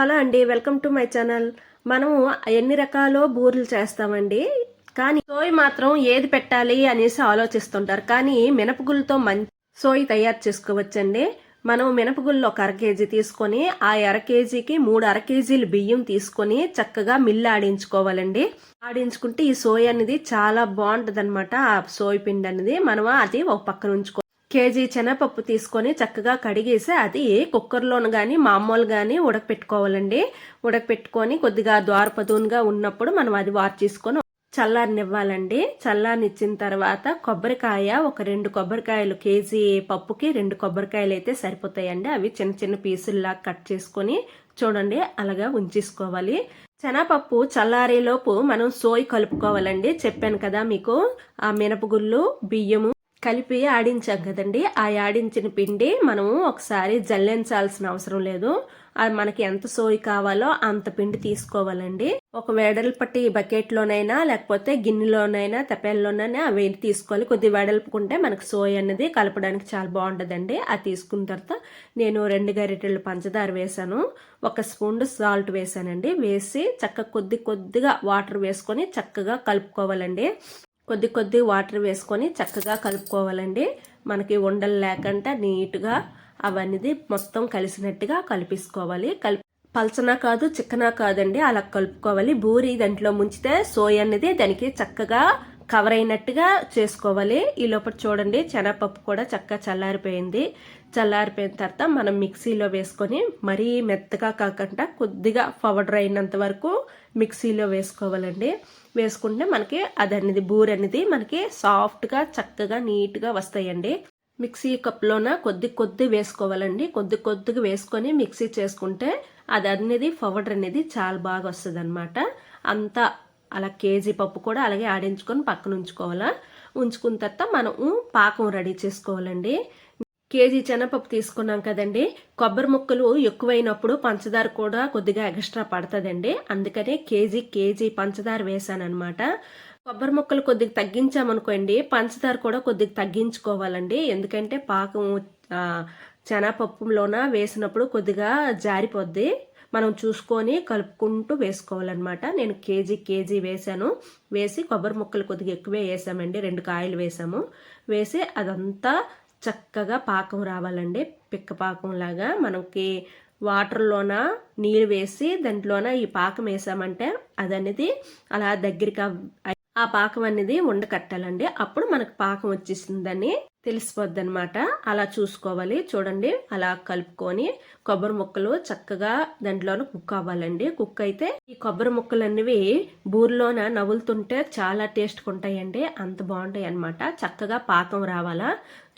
Hello అండి welcome to my channel. మనము ఎన్ని రకాల బూరెలు చేస్తామండి? కానీ సోయి మాత్రం ఏది పెట్టాలి అనేసి ఆలోచిస్తుంటారు. కానీ మినపగుళ్ళతో మంచి సోయి తయారు చేసుకోవచ్చండి. మనం మినపగుళ్ళు ఒక అర కేజీ తీసుకొని ఆ అర కేజీకి మూడు అర కేజీలు బియ్యం తీసుకొని చక్కగా మిల్లు ఆడించుకోవాలండి. ఆడించుకుంటే ఈ సోయి అనేది చాలా బాగుంటుంది అనమాట ఆ సోయి పిండి అనేది. మనం అది ఒక పక్కన ఉంచుకో కేజీ శనగపప్పు తీసుకొని చక్కగా కడిగేసి అది కుక్కర్లోను కానీ మామూలు కానీ ఉడకపెట్టుకోవాలండి. ఉడకపెట్టుకొని కొద్దిగా ద్వారపదూన్గా ఉన్నప్పుడు మనం అది వార్ చేసుకొని చల్లారనివ్వాలండి. చల్లారనిచ్చిన తర్వాత కొబ్బరికాయ ఒక రెండు కొబ్బరికాయలు కేజీ పప్పుకి రెండు కొబ్బరికాయలు అయితే సరిపోతాయండి. అవి చిన్న చిన్న పీసుల్లా కట్ చేసుకొని చూడండి అలాగా ఉంచేసుకోవాలి. శనగపప్పు చల్లారేలోపు మనం సోయి కలుపుకోవాలండి. చెప్పాను కదా మీకు ఆ మినపగుళ్ళు బియ్యము కలిపి ఆడించాం కదండి. ఆ ఆడించిన పిండి మనము ఒకసారి జల్లించాల్సిన అవసరం లేదు. అది మనకి ఎంత సోయి కావాలో అంత పిండి తీసుకోవాలండి. ఒక వెడల్పటి బకెట్లోనైనా లేకపోతే గిన్నెలోనైనా తెప్పల్లోనైనా అవి తీసుకోవాలి. కొద్ది వెడల్పుకుంటే మనకు సోయి అనేది కలపడానికి చాలా బాగుంటుందండి అది తీసుకున్న తర్వాత నేను రెండు గరిటెలు పంచదార వేసాను ఒక స్పూన్ సాల్ట్ వేసానండి వేసి చక్క కొద్ది కొద్దిగా వాటర్ వేసుకొని చక్కగా కలుపుకోవాలండి. కొద్ది కొద్ది వాటర్ వేసుకొని చక్కగా కలుపుకోవాలండి. మనకి ఉండలు లేకుండా నీట్గా అవన్నీ మొత్తం కలిసినట్టుగా కలిపేసుకోవాలి. కలిపి పల్చనా కాదు చిక్కనా కాదండి. అలా కలుపుకోవాలి. బూరి దాంట్లో ముంచితే సోయ అనేది దానికి చక్కగా కవర్ అయినట్టుగా చేసుకోవాలి. ఈ లోపల చూడండి శనగపప్పు కూడా చక్కగా చల్లారిపోయింది. చల్లారిపోయిన తర్వాత మనం మిక్సీలో వేసుకొని మరీ మెత్తగా కాకుండా కొద్దిగా పౌడర్ అయినంత వరకు మిక్సీలో వేసుకోవాలండి. వేసుకుంటే మనకి అది అనేది బూరి అనేది మనకి సాఫ్ట్గా చక్కగా నీట్గా వస్తాయండి. మిక్సీ కప్లోన కొద్ది కొద్ది వేసుకోవాలండి. కొద్ది కొద్దిగా వేసుకొని మిక్సీ చేసుకుంటే అది అనేది పౌడర్ అనేది చాలా బాగా వస్తుంది అనమాట అంతా అలా కేజీ పప్పు కూడా అలాగే ఆడించుకొని పక్కన ఉంచుకోవాలా. ఉంచుకున్న తర్వాత మనం పాకం రెడీ చేసుకోవాలండి. కేజీ శనగపప్పు తీసుకున్నాం కదండి. కొబ్బరి ముక్కలు ఎక్కువైనప్పుడు పంచదార కూడా కొద్దిగా ఎక్స్ట్రా పడుతుందండి. అందుకనే కేజీ కేజీ పంచదార వేసానమాట కొబ్బరి ముక్కలు కొద్దిగా తగ్గించామనుకోండి పంచదార కూడా కొద్దిగా తగ్గించుకోవాలండి. ఎందుకంటే పాకం శనగపప్పులోన వేసినప్పుడు కొద్దిగా జారిపోద్ది. మనం చూసుకొని కలుపుకుంటూ వేసుకోవాలన్నమాట. నేను కేజీ కేజీ వేసాను. వేసి కొబ్బరి ముక్కలు కొద్దిగా ఎక్కువే వేసామండి. రెండు కాయలు వేసాము. వేసి అదంతా చక్కగా పాకం రావాలండి. పిక్క పాకం లాగా మనకి వాటర్లోన నీళ్ళు వేసి దాంట్లోన ఈ పాకం వేసామంటే అదనేది అలా దగ్గరికి ఆ పాకం అనేది ఉండకట్టాలండి అప్పుడు మనకు పాకం వచ్చేసిందని తెలిసిపోద్ది అనమాట అలా చూసుకోవాలి. చూడండి. అలా కలుపుకొని కొబ్బరి ముక్కలు చక్కగా దాంట్లోనే కుక్ అవ్వాలండి. కుక్ అయితే ఈ కొబ్బరి ముక్కలు అనేవి బూరిలోన నవ్వులుతుంటే చాలా టేస్ట్ ఉంటాయండి అంత బాగుంటాయి అనమాట చక్కగా పాకం రావాలా?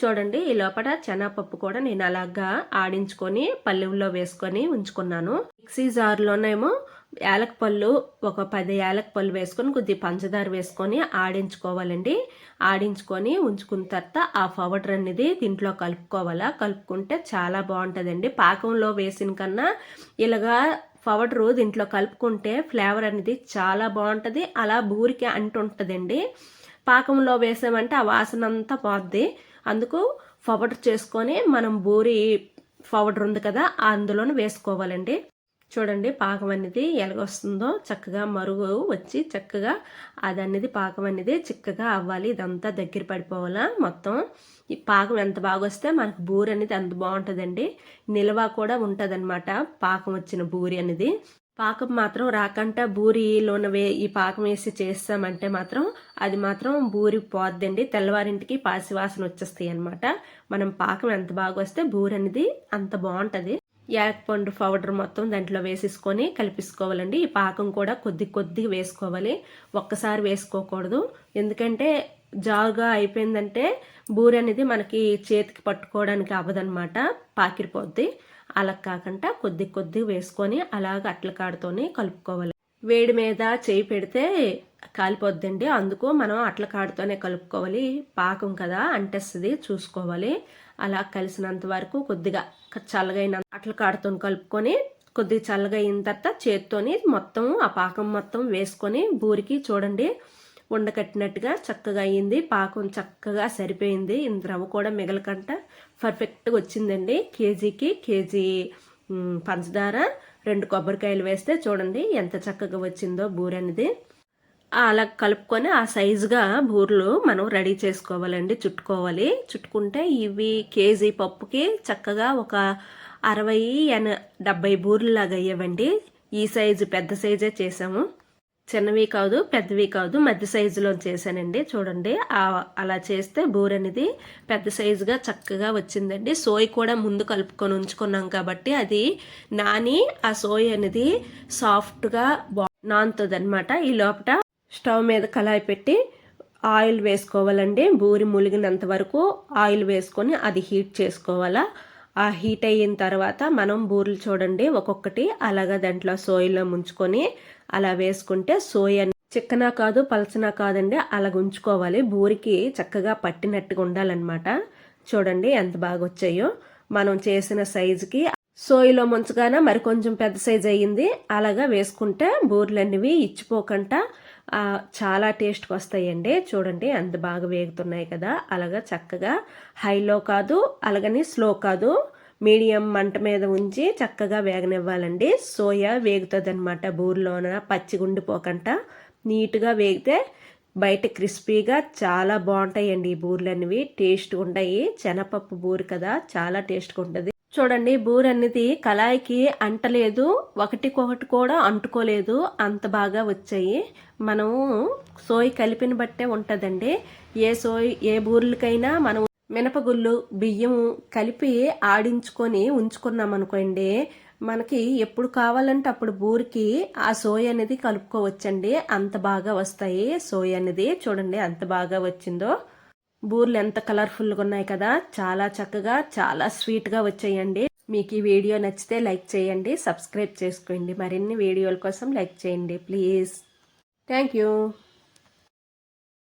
చూడండి. ఈ లోపల శనగపప్పు కూడా నేను అలాగా ఆడించుకొని పల్లెల్లో వేసుకొని ఉంచుకున్నాను. మిక్సీ జార్లోనేమో యాలక ఒక పది యాలక వేసుకొని కొద్ది పంచదార వేసుకొని ఆడించుకోవాలండి. ఆడించుకొని ఉంచుకున్న తర్వాత ఆ పౌడర్ అనేది దీంట్లో కలుపుకోవాలా? కలుపుకుంటే చాలా బాగుంటుందండి. పాకంలో వేసిన కన్నా ఇలాగా పౌడరు దీంట్లో కలుపుకుంటే ఫ్లేవర్ అనేది చాలా బాగుంటుంది. అలా బూరికి అంటుంటుందండి. పాకంలో వేసామంటే ఆ వాసన అంతా పోద్ది. అందుకు పౌడర్ చేసుకొని మనం బూరి పౌడర్ ఉంది కదా అందులోనే వేసుకోవాలండి. చూడండి పాకం అనేది ఎలాగొస్తుందో చక్కగా మరుగు వచ్చి చక్కగా అది అనేది పాకం అనేది చిక్కగా అవ్వాలి. ఇదంతా దగ్గర పడిపోవాలా మొత్తం. ఈ పాకం ఎంత బాగా వస్తే మనకు బూరి అనేది అంత బాగుంటుందండి. నిల్వ కూడా ఉంటుందన్నమాట పాకం వచ్చిన బూరి అనేది. పాకం మాత్రం రాకంట బూరిలోన వే ఈ పాకం వేసి చేస్తామంటే మాత్రం అది మాత్రం బూరి పోద్దండి. తెల్లవారింటికి పాసివాసన వచ్చేస్తాయి అనమాట మనం పాకం ఎంత బాగా వస్తే బూరి అనేది అంత బాగుంటుంది. యాలకపండు పౌడర్ మొత్తం దాంట్లో వేసేసుకొని కలిపేసుకోవాలండి. ఈ పాకం కూడా కొద్ది కొద్దిగా వేసుకోవాలి. ఒక్కసారి వేసుకోకూడదు. ఎందుకంటే జాగా అయిపోయిందంటే బూరి అనేది మనకి చేతికి పట్టుకోవడానికి అవ్వదనమాట పాకిరిపోద్ది. అలా కాకుండా కొద్ది కొద్ది వేసుకొని అలాగ అట్ల కాడతోనే కలుపుకోవాలి. వేడి మీద చేయి పెడితే కాలిపోద్దండి. అందుకు మనం అట్ల కాడుతోనే కలుపుకోవాలి. పాకం కదా అంటేస్తుంది చూసుకోవాలి. అలా కలిసినంత వరకు కొద్దిగా చల్లగైన అట్ల కాడుతో కలుపుకొని కొద్దిగా చల్లగా అయిన తర్వాత చేత్తోని మొత్తం ఆ పాకం మొత్తం వేసుకొని బూరికి చూడండి ఉండకట్టినట్టుగా చక్కగా అయింది. పాకం చక్కగా సరిపోయింది. ఇంత రవ్వ కూడా మిగలకంట. పర్ఫెక్ట్గా వచ్చిందండి. కేజీకి కేజీ పంచదార. రెండు కొబ్బరికాయలు వేస్తే చూడండి ఎంత చక్కగా వచ్చిందో బూరె అనేది. అలా కలుపుకొని ఆ సైజుగా బూరెలు మనం రెడీ చేసుకోవాలండి చుట్టుకోవాలి. చుట్టుకుంటే ఇవి కేజీ పప్పుకి చక్కగా ఒక అరవై ఎన డెబ్బై బూరెలాగా అయ్యేవండి. ఈ సైజు పెద్ద సైజే చేసాము. చిన్నవి కాదు పెద్దవి కాదు మధ్య సైజులో చేశానండి. చూడండి అలా చేస్తే బూర అనేది పెద్ద సైజుగా చక్కగా వచ్చిందండి. సోయ్ కూడా ముందు కలుపుకొని ఉంచుకున్నాం కాబట్టి అది నాని ఆ సోయ్ అనేది సాఫ్ట్గా నానుతుంది అనమాట ఈ లోపల స్టవ్ మీద కళాయి పెట్టి ఆయిల్ వేసుకోవాలండి. బూరి ములిగినంత వరకు ఆయిల్ వేసుకొని అది హీట్ చేసుకోవాలా. ఆ హీట్ అయిన తర్వాత మనం బూరెలు చూడండి ఒక్కొక్కటి అలాగా దాంట్లో సోయలో ముంచుకొని అలా వేసుకుంటే సోయ చిక్కనా కాదు పలసనా కాదండి అలాగ ఉంచుకోవాలి. బూరికి చక్కగా పట్టినట్టుగా ఉండాలన్నమాట. చూడండి ఎంత బాగా వచ్చాయో. మనం చేసిన సైజుకి సోయిలో ముంచగానే మరి కొంచెం పెద్ద సైజ్ అయ్యింది. అలాగా వేసుకుంటే బూరెలు అనేవి ఇచ్చిపోకుండా చాలా టేస్ట్కి వస్తాయండి చూడండి అంత బాగా వేగుతున్నాయి కదా. అలాగా చక్కగా హైలో కాదు అలాగని స్లో కాదు మీడియం మంట మీద ఉంచి చక్కగా వేగనివ్వాలండి. సోయా వేగుతుంది అనమాట బూరిలోన పచ్చిగుండిపోకుండా నీట్గా వేగితే బయట క్రిస్పీగా చాలా బాగుంటాయండి ఈ బూరెలు అనేవి టేస్ట్ ఉంటాయి శనపప్పు బూరి కదా చాలా టేస్ట్గా ఉంటుంది చూడండి బూర అనేది కళాయికి అంటలేదు ఒకటికొకటి కూడా అంటుకోలేదు అంత బాగా వచ్చాయి. మనము సోయి కలిపిన బట్టే ఉంటుందండి. ఏ సోయి ఏ బూరెలకైనా మనం మినపగుళ్ళు బియ్యం కలిపి ఆడించుకొని ఉంచుకున్నాం అనుకోండి మనకి ఎప్పుడు కావాలంటే అప్పుడు బూరికి ఆ సోయ అనేది కలుపుకోవచ్చండి. అంత బాగా వస్తాయి సోయ అనేది. చూడండి అంత బాగా వచ్చిందో. బూర్లు ఎంత కలర్ఫుల్గా ఉన్నాయి కదా చాలా చక్కగా చాలా స్వీట్గా వచ్చాయండి. మీకు ఈ వీడియో నచ్చితే లైక్ చేయండి సబ్స్క్రైబ్ చేసుకోండి. మరిన్ని వీడియోల కోసం లైక్ చేయండి ప్లీజ్. Thank you.